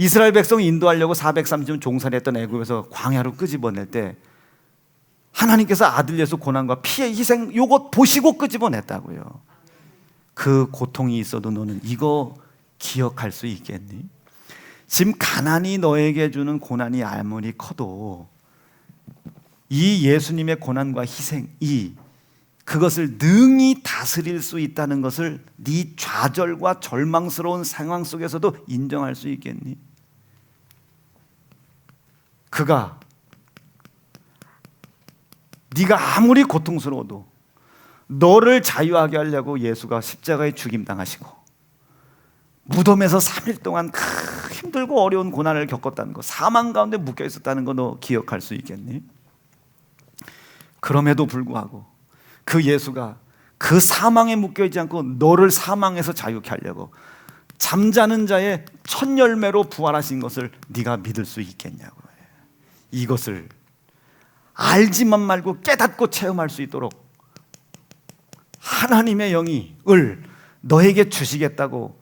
이스라엘 백성 인도하려고 430년 종살이했던 애굽에서 광야로 끄집어낼 때 하나님께서 아들 예수 고난과 피해 희생 요것 보시고 끄집어냈다고요. 그 고통이 있어도 너는 이거 기억할 수 있겠니? 지금 가난이 너에게 주는 고난이 아무리 커도 이 예수님의 고난과 희생이 그것을 능히 다스릴 수 있다는 것을 네 좌절과 절망스러운 상황 속에서도 인정할 수 있겠니? 그가 네가 아무리 고통스러워도 너를 자유하게 하려고 예수가 십자가에 죽임 당하시고 무덤에서 3일 동안 크, 힘들고 어려운 고난을 겪었다는 거, 사망 가운데 묶여 있었다는 거 너 기억할 수 있겠니? 그럼에도 불구하고 그 예수가 그 사망에 묶여 있지 않고 너를 사망에서 자유케 하려고 잠자는 자의 첫 열매로 부활하신 것을 네가 믿을 수 있겠냐고. 이것을 알지만 말고 깨닫고 체험할 수 있도록 하나님의 영이 을 너에게 주시겠다고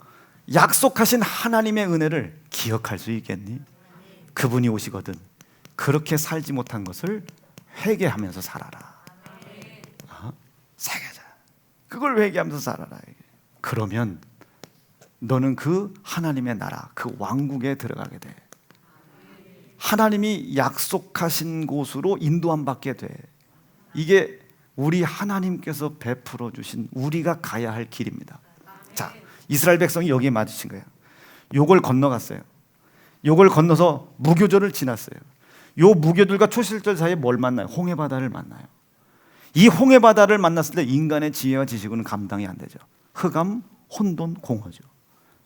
약속하신 하나님의 은혜를 기억할 수 있겠니? 그분이 오시거든 그렇게 살지 못한 것을 회개하면서 살아라. 어? 새겨자. 그걸 회개하면서 살아라. 그러면 너는 그 하나님의 나라, 그 왕국에 들어가게 돼. 하나님이 약속하신 곳으로 인도함 받게 돼. 이게 우리 하나님께서 베풀어 주신 우리가 가야 할 길입니다. 자, 이스라엘 백성이 여기에 맞으신 거예요. 요걸 건너갔어요. 요걸 건너서 무교절을 지났어요. 요 무교들과 초실절 사이에 뭘 만나요? 홍해 바다를 만나요. 이 홍해 바다를 만났을 때 인간의 지혜와 지식은 감당이 안 되죠. 흑암, 혼돈, 공허죠.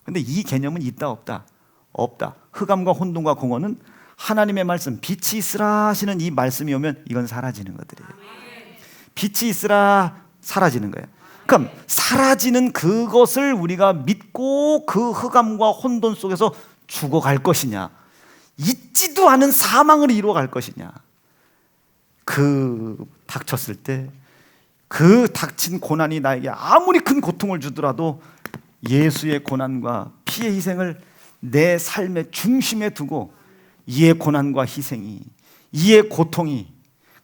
근데 이 개념은 있다 없다? 없다. 흑암과 혼돈과 공허는 하나님의 말씀 빛이 있으라 하시는 이 말씀이 오면 이건 사라지는 것들이에요. 빛이 있으라 사라지는 거예요. 그럼 사라지는 그것을 우리가 믿고 그 흑암과 혼돈 속에서 죽어갈 것이냐, 있지도 않은 사망을 이루어갈 것이냐. 그 닥쳤을 때 그 닥친 고난이 나에게 아무리 큰 고통을 주더라도 예수의 고난과 피의 희생을 내 삶의 중심에 두고 이의 고난과 희생이 이의 고통이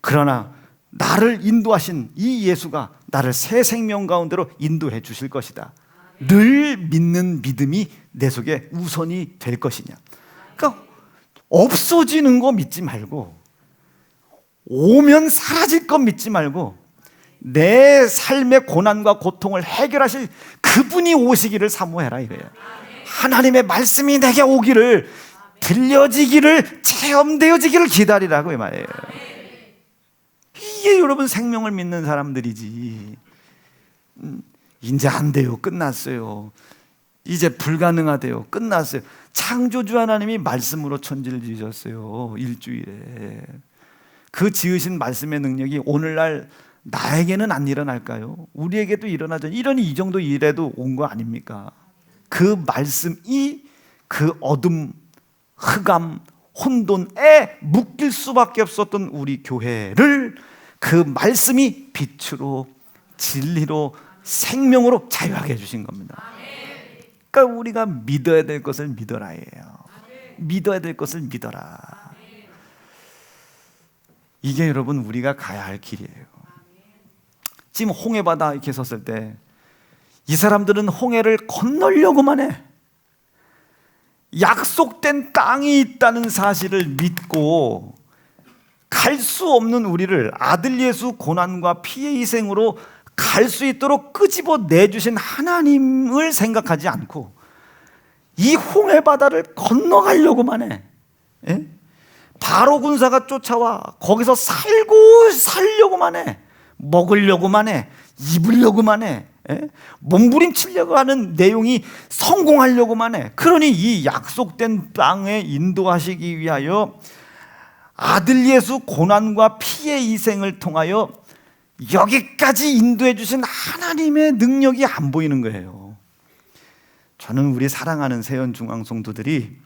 그러나 나를 인도하신 이 예수가 나를 새 생명 가운데로 인도해 주실 것이다. 늘 믿는 믿음이 내 속에 우선이 될 것이냐. 그러니까 없어지는 거 믿지 말고 오면 사라질 것 믿지 말고 내 삶의 고난과 고통을 해결하실 그분이 오시기를 사모해라 이거예요. 하나님의 말씀이 내게 오기를 들려지기를 체험되어지기를 기다리라고 이 말이에요. 이게 여러분 생명을 믿는 사람들이지. 음, 이제 안 돼요. 끝났어요. 이제 불가능하대요. 끝났어요. 창조주 하나님이 말씀으로 천지를 지으셨어요. 일주일에. 그 지으신 말씀의 능력이 오늘날 나에게는 안 일어날까요? 우리에게도 일어나죠. 이러니 이 정도 일에도 온 거 아닙니까? 그 말씀이 그 어둠 흑암, 혼돈에 묶일 수밖에 없었던 우리 교회를 그 말씀이 빛으로 진리로 생명으로 자유하게 해주신 겁니다. 그러니까 우리가 믿어야 될 것을 믿어라예요. 믿어야 될 것을 믿어라. 이게 여러분 우리가 가야 할 길이에요. 지금 홍해 바다 이렇게 섰을 때 이 사람들은 홍해를 건너려고만 해. 약속된 땅이 있다는 사실을 믿고 갈 수 없는 우리를 아들 예수 고난과 피의 희생으로 갈 수 있도록 끄집어 내주신 하나님을 생각하지 않고 이 홍해 바다를 건너가려고만 해. 예? 바로 군사가 쫓아와 거기서 살고 살려고만 해. 먹으려고만 해. 입으려고만 해. 예? 몸부림치려고 하는 내용이 성공하려고만 해. 그러니 이 약속된 땅에 인도하시기 위하여 아들 예수 고난과 피의 희생을 통하여 여기까지 인도해 주신 하나님의 능력이 안 보이는 거예요. 저는 우리 사랑하는 세연 중앙 성도들이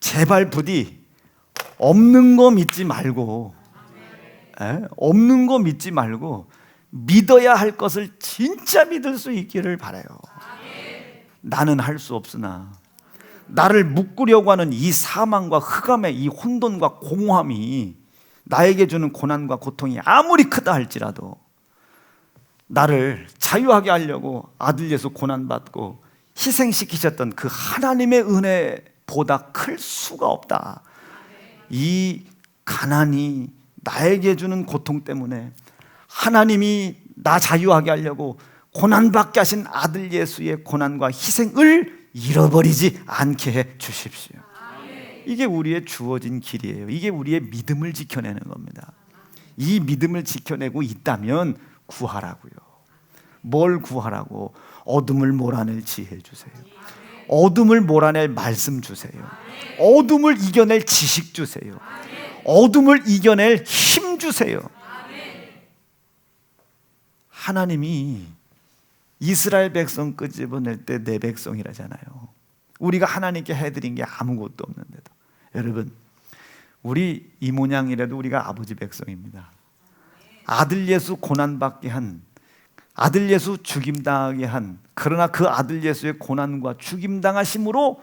제발 부디 없는 거 믿지 말고 에? 없는 거 믿지 말고 믿어야 할 것을 진짜 믿을 수 있기를 바라요. 나는 할 수 없으나 나를 묶으려고 하는 이 사망과 흑암의 이 혼돈과 공허함이 나에게 주는 고난과 고통이 아무리 크다 할지라도 나를 자유하게 하려고 아들 예수 고난받고 희생시키셨던 그 하나님의 은혜보다 클 수가 없다. 이 가난이 나에게 주는 고통 때문에 하나님이 나 자유하게 하려고 고난받게 하신 아들 예수의 고난과 희생을 잃어버리지 않게 해 주십시오. 이게 우리의 주어진 길이에요. 이게 우리의 믿음을 지켜내는 겁니다. 이 믿음을 지켜내고 있다면 구하라고요. 뭘 구하라고? 어둠을 몰아낼 지혜 주세요. 어둠을 몰아낼 말씀 주세요. 어둠을 이겨낼 지식 주세요. 어둠을 이겨낼 힘 주세요. 하나님이 이스라엘 백성 끄집어낼 때 내 백성이라잖아요. 우리가 하나님께 해드린 게 아무것도 없는데도 여러분 우리 이 모양이라도 우리가 아버지 백성입니다. 아들 예수 고난 받게 한 아들 예수 죽임 당하게 한 그러나 그 아들 예수의 고난과 죽임 당하심으로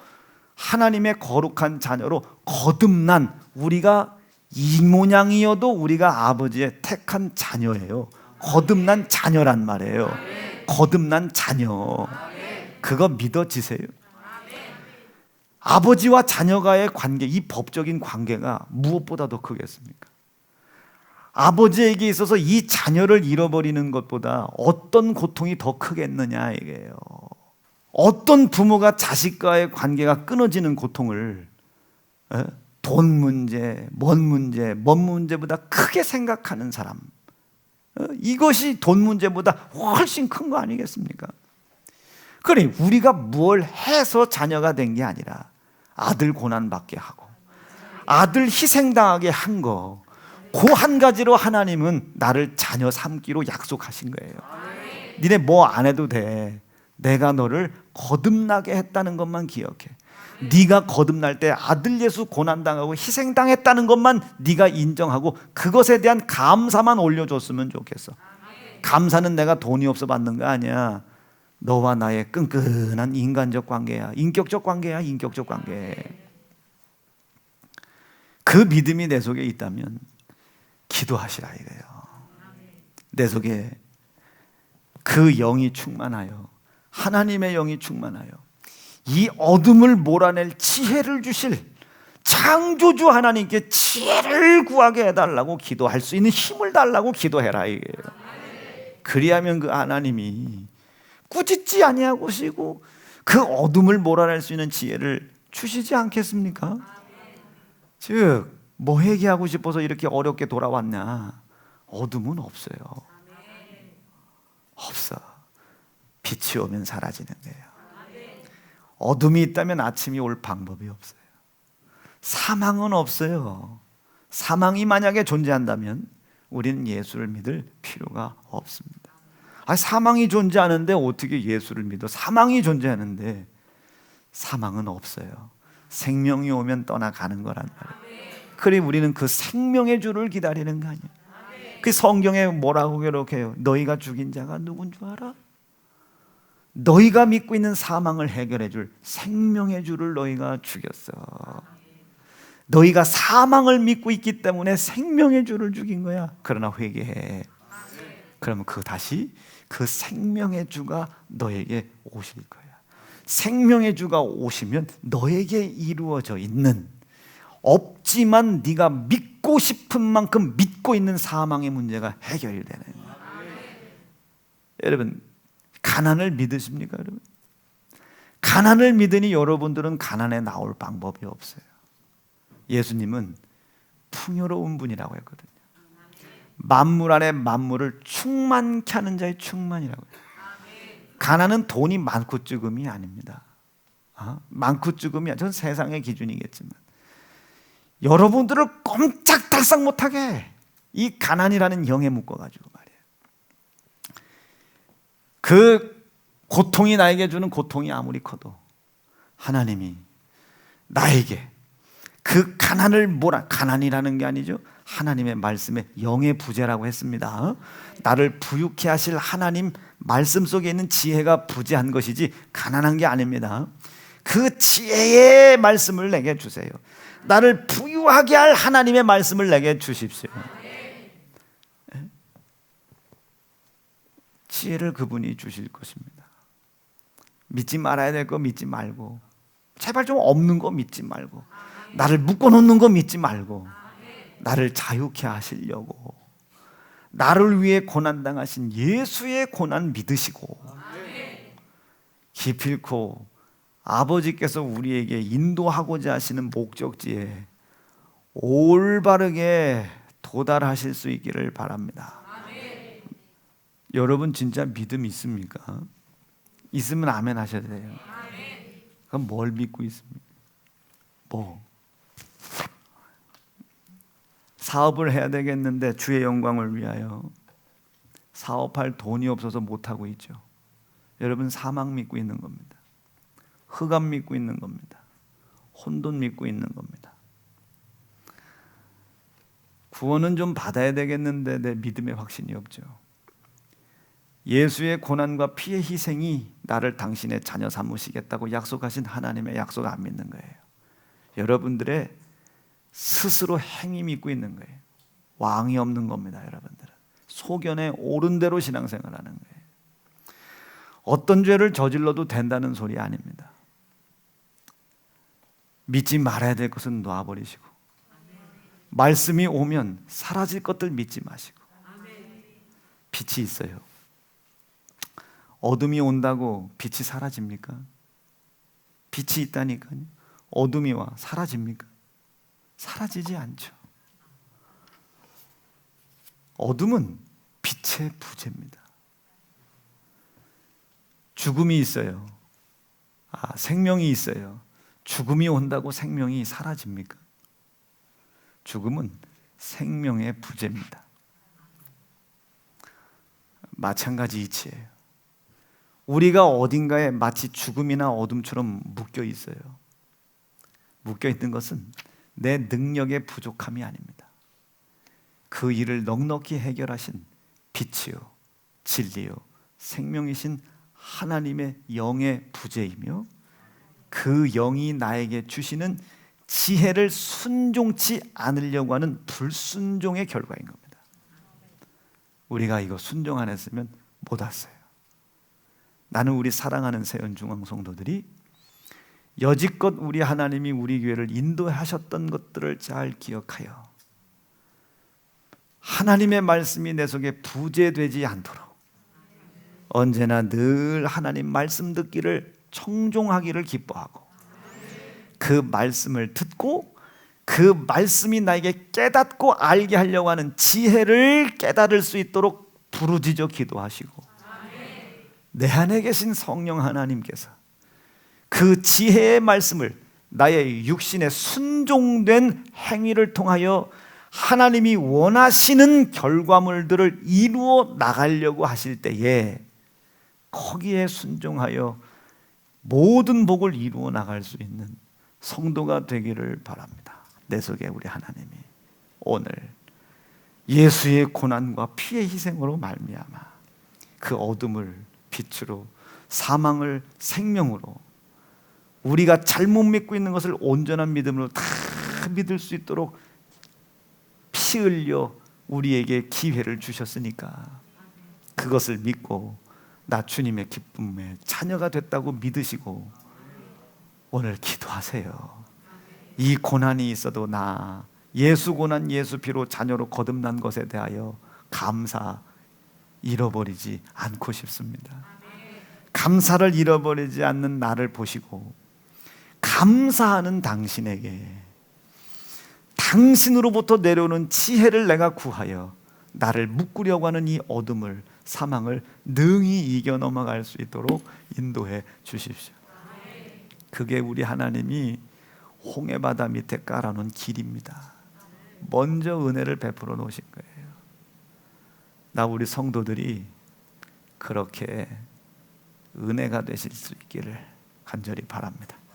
하나님의 거룩한 자녀로 거듭난 우리가 이 모양이어도 우리가 아버지의 택한 자녀예요. 거듭난 자녀란 말이에요. 거듭난 자녀. 그거 믿어지세요? 아버지와 자녀가의 관계, 이 법적인 관계가 무엇보다 더 크겠습니까? 아버지에게 있어서 이 자녀를 잃어버리는 것보다 어떤 고통이 더 크겠느냐 이게요. 어떤 부모가 자식과의 관계가 끊어지는 고통을 에? 돈 문제, 뭔 문제, 뭔 문제보다 크게 생각하는 사람. 어? 이것이 돈 문제보다 훨씬 큰 거 아니겠습니까? 그래, 우리가 뭘 해서 자녀가 된 게 아니라 아들 고난받게 하고 아들 희생당하게 한 거. 그 한 가지로 하나님은 나를 자녀 삼기로 약속하신 거예요. 니네 뭐 안 해도 돼. 내가 너를 거듭나게 했다는 것만 기억해. 네가 거듭날 때 아들 예수 고난 당하고 희생 당했다는 것만 네가 인정하고 그것에 대한 감사만 올려줬으면 좋겠어. 감사는 내가 돈이 없어 받는 거 아니야. 너와 나의 끈끈한 인간적 관계야. 인격적 관계야. 인격적 관계. 그 믿음이 내 속에 있다면 기도하시라 이거예요. 내 속에 그 영이 충만하여 하나님의 영이 충만하여 이 어둠을 몰아낼 지혜를 주실 창조주 하나님께 지혜를 구하게 해달라고 기도할 수 있는 힘을 달라고 기도해라 이게요. 그리하면 그 하나님이 꾸짖지 아니하고시고 그 어둠을 몰아낼 수 있는 지혜를 주시지 않겠습니까? 즉, 뭐 회개하고 싶어서 이렇게 어렵게 돌아왔냐? 어둠은 없어요. 없어. 빛이 오면 사라지는 거예요. 어둠이 있다면 아침이 올 방법이 없어요. 사망은 없어요. 사망이 만약에 존재한다면 우리는 예수를 믿을 필요가 없습니다. 아, 사망이 존재하는데 어떻게 예수를 믿어? 사망이 존재하는데 사망은 없어요. 생명이 오면 떠나가는 거란 말이에요. 그래 우리는 그 생명의 주를 기다리는 거 아니에요. 그 성경에 뭐라고 기록해요? 너희가 죽인 자가 누군 줄 알아? 너희가 믿고 있는 사망을 해결해 줄 생명의 주를 너희가 죽였어. 너희가 사망을 믿고 있기 때문에 생명의 주를 죽인 거야. 그러나 회개해. 그러면 그 다시 그 생명의 주가 너에게 오실 거야. 생명의 주가 오시면 너에게 이루어져 있는 없지만 네가 믿고 싶은 만큼 믿고 있는 사망의 문제가 해결이 되는 거야. 여러분 가난을 믿으십니까, 여러분? 가난을 믿으니 여러분들은 가난에 나올 방법이 없어요. 예수님은 풍요로운 분이라고 했거든요. 만물 안에 만물을 충만케 하는 자의 충만이라고 해요. 가난은 돈이 많고 죽음이 아닙니다. 어? 많고 죽음이 전 세상의 기준이겠지만 여러분들을 꼼짝달싹 못하게 이 가난이라는 영에 묶어가지고. 그 고통이 나에게 주는 고통이 아무리 커도 하나님이 나에게 그 가난을 뭐라 가난이라는 게 아니죠. 하나님의 말씀에 영의 부재라고 했습니다. 나를 부유케 하실 하나님 말씀 속에 있는 지혜가 부재한 것이지 가난한 게 아닙니다. 그 지혜의 말씀을 내게 주세요. 나를 부유하게 할 하나님의 말씀을 내게 주십시오. 지혜를 그분이 주실 것입니다. 믿지 말아야 될 거 믿지 말고, 제발 좀 없는 거 믿지 말고, 나를 묶어 놓는 거 믿지 말고, 나를 자유케 하시려고, 나를 위해 고난 당하신 예수의 고난 믿으시고, 기필코 아버지께서 우리에게 인도하고자 하시는 목적지에 올바르게 도달하실 수 있기를 바랍니다. 여러분 진짜 믿음 있습니까? 있으면 아멘 하셔야 돼요. 그럼 뭘 믿고 있습니까? 뭐 사업을 해야 되겠는데 주의 영광을 위하여 사업할 돈이 없어서 못 하고 있죠. 여러분 사망 믿고 있는 겁니다. 흑암 믿고 있는 겁니다. 혼돈 믿고 있는 겁니다. 구원은 좀 받아야 되겠는데 내 믿음에 확신이 없죠. 예수의 고난과 피의 희생이 나를 당신의 자녀 삼으시겠다고 약속하신 하나님의 약속 안 믿는 거예요. 여러분들의 스스로 행위 믿고 있는 거예요. 왕이 없는 겁니다, 여러분들은. 소견에 옳은 대로 신앙생활 하는 거예요. 어떤 죄를 저질러도 된다는 소리 아닙니다. 믿지 말아야 될 것은 놔버리시고 말씀이 오면 사라질 것들 믿지 마시고 빛이 있어요. 어둠이 온다고 빛이 사라집니까? 빛이 있다니까요. 어둠이 와 사라집니까? 사라지지 않죠. 어둠은 빛의 부재입니다. 죽음이 있어요. 아, 생명이 있어요. 죽음이 온다고 생명이 사라집니까? 죽음은 생명의 부재입니다. 마찬가지 이치예요. 우리가 어딘가에 마치 죽음이나 어둠처럼 묶여 있어요. 묶여 있는 것은 내 능력의 부족함이 아닙니다. 그 일을 넉넉히 해결하신 빛이요, 진리요, 생명이신 하나님의 영의 부재이며 그 영이 나에게 주시는 지혜를 순종치 않으려고 하는 불순종의 결과인 겁니다. 우리가 이거 순종 안 했으면 못 왔어요. 나는 우리 사랑하는 세연중앙 성도들이 여지껏 우리 하나님이 우리 교회를 인도하셨던 것들을 잘 기억하여 하나님의 말씀이 내 속에 부재되지 않도록 언제나 늘 하나님 말씀 듣기를 청종하기를 기뻐하고 그 말씀을 듣고 그 말씀이 나에게 깨닫고 알게 하려고 하는 지혜를 깨달을 수 있도록 부르짖어 기도하시고 내 안에 계신 성령 하나님께서 그 지혜의 말씀을 나의 육신에 순종된 행위를 통하여 하나님이 원하시는 결과물들을 이루어 나가려고 하실 때에 거기에 순종하여 모든 복을 이루어 나갈 수 있는 성도가 되기를 바랍니다. 내 속에 우리 하나님이 오늘 예수의 고난과 피의 희생으로 말미암아 그 어둠을 빛으로 사망을 생명으로 우리가 잘못 믿고 있는 것을 온전한 믿음으로 다 믿을 수 있도록 피 흘려 우리에게 기회를 주셨으니까 그것을 믿고 나 주님의 기쁨의 자녀가 됐다고 믿으시고 오늘 기도하세요. 이 고난이 있어도 나 예수 고난 예수 피로 자녀로 거듭난 것에 대하여 감사 잃어버리지 않고 싶습니다. 감사를 잃어버리지 않는 나를 보시고 감사하는 당신에게 당신으로부터 내려오는 지혜를 내가 구하여 나를 묶으려고 하는 이 어둠을 사망을 능히 이겨 넘어갈 수 있도록 인도해 주십시오. 그게 우리 하나님이 홍해 바다 밑에 깔아놓은 길입니다. 먼저 은혜를 베풀어 놓으신 거예요. 나 우리 성도들이 그렇게 은혜가 되실 수 있기를 간절히 바랍니다.